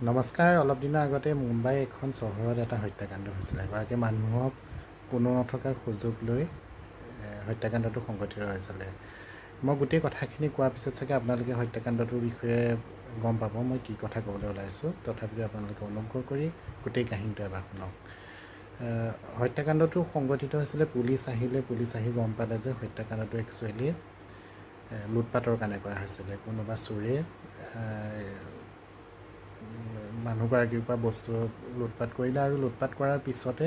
নমস্কাৰ অলপ দিনৰ আগতে মুম্বাই এখন চহৰত এটা হত্যাকাণ্ড হৈছিলে। এগৰাকী মানুহক কোনো নথকাৰ সুযোগ লৈ হত্যাকাণ্ডটো সংঘটিত হৈছিলে। মই গোটেই কথাখিনি কোৱাৰ পিছত চাগে আপোনালোকে হত্যাকাণ্ডটোৰ বিষয়ে গম পাব। মই কি কথা ক'বলৈ ওলাইছোঁ তথাপিও আপোনালোকে অনুগ্ৰহ কৰি গোটেই কাহিনীটো এবাৰ শুনক। হত্যাকাণ্ডটো সংঘটিত হৈছিলে পুলিচ আহিলে পুলিচ আহি গম পালে যে হত্যাকাণ্ডটো একচুৱেলি লুটপাটৰ কাৰণে কৰা হৈছিলে। কোনোবা চোৰে মানুহগৰাকীৰ পৰা বস্তু লুটপাট কৰিলে আৰু লুটপাট কৰাৰ পিছতে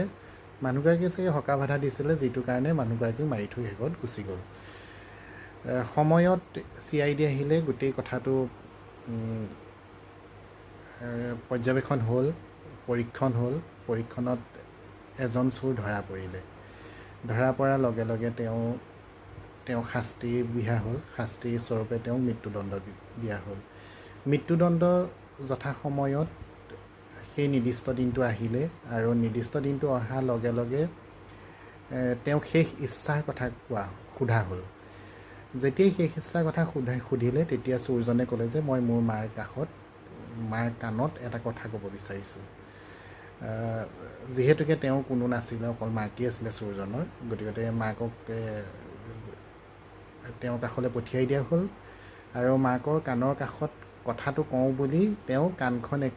মানুহগৰাকীয়ে চাগে সকাহ বাধা দিছিলে যিটো কাৰণে মানুহগৰাকীক মাৰি থৈ শেষত গুচি গ'ল। সময়ত চি আই ডি আহিলে গোটেই কথাটো পৰ্যবেক্ষণ হ'ল পৰীক্ষণ হ'ল পৰীক্ষণত এজন চোৰ ধৰা পৰিলে। ধৰা পৰাৰ লগে লগে তেওঁ তেওঁ শাস্তি বিহা হ'ল শাস্তি স্বৰূপে তেওঁক মৃত্যুদণ্ড দিয়া হ'ল। মৃত্যুদণ্ড যথা সময়ত সেই নিৰ্দিষ্ট দিনটো আহিলে আৰু নিৰ্দিষ্ট দিনটো অহাৰ লগে লগে তেওঁক শেষ ইচ্ছাৰ কথা কোৱা সোধা হ'ল। যেতিয়াই শেষ ইচ্ছাৰ কথা সোধা সুধিলে তেতিয়া চোৰজনে ক'লে যে মই মোৰ মাৰ কাষত মাৰ কাণত এটা কথা ক'ব বিচাৰিছোঁ। যিহেতুকে তেওঁ কোনো নাছিলে অকল মাকেই আছিলে চোৰজনৰ। গতিকে মাকক তেওঁৰ কাষলৈ পঠিয়াই দিয়া হ'ল। আৰু মাকৰ কাণৰ কাষত কথাটো কওঁ বুলি তেওঁ কাণখন এক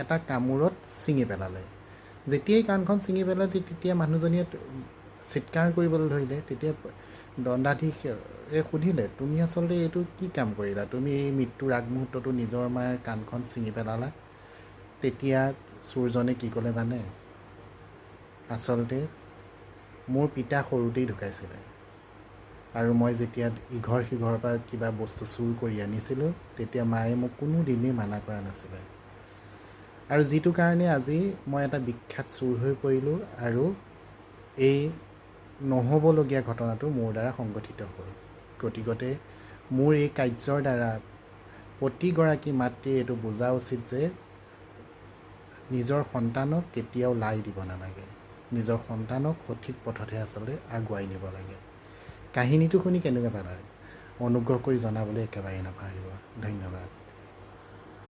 এটা কামোৰত ছিঙি পেলালে। যেতিয়াই কাণখন ছিঙি পেলালে তেতিয়া মানুহজনীয়ে চিৎকাৰ কৰিবলৈ ধৰিলে। তেতিয়া দণ্ডাধীশে সুধিলে তুমি আচলতে এইটো কি কাম কৰিলা? তুমি এই মৃত্যুৰ আগমুহূৰ্ততো নিজৰ মাৰ কাণখন ছিঙি পেলালা? তেতিয়া চোৰজনে কি ক'লে জানে? আচলতে মোৰ পিতা সৰুতেই ঢুকাইছিলে। আৰু মই যেতিয়া ইঘৰ সিঘৰৰ পৰা কিবা বস্তু চুৰ কৰি আনিছিলোঁ তেতিয়া মায়ে মোক কোনো দিনেই মানা কৰা নাছিলে। আৰু যিটো কাৰণে আজি মই এটা বিখ্যাত চোৰ হৈ পৰিলোঁ আৰু এই নহ'বলগীয়া ঘটনাটো মোৰ দ্বাৰা সংগঠিত হ'ল। গতিকতে মোৰ এই কাৰ্যৰ দ্বাৰা প্ৰতিগৰাকী মাতৃয়ে এইটো বুজা উচিত যে নিজৰ সন্তানক কেতিয়াও লাই দিব নালাগে। নিজৰ সন্তানক সঠিক পথতহে আচলতে আগুৱাই নিব লাগে। কাহিনীটো শুনি কেনেকুৱা পালে? অনুগ্ৰহ কৰি জনাবলৈ একেবাৰে নাপাহৰিব। ধন্যবাদ।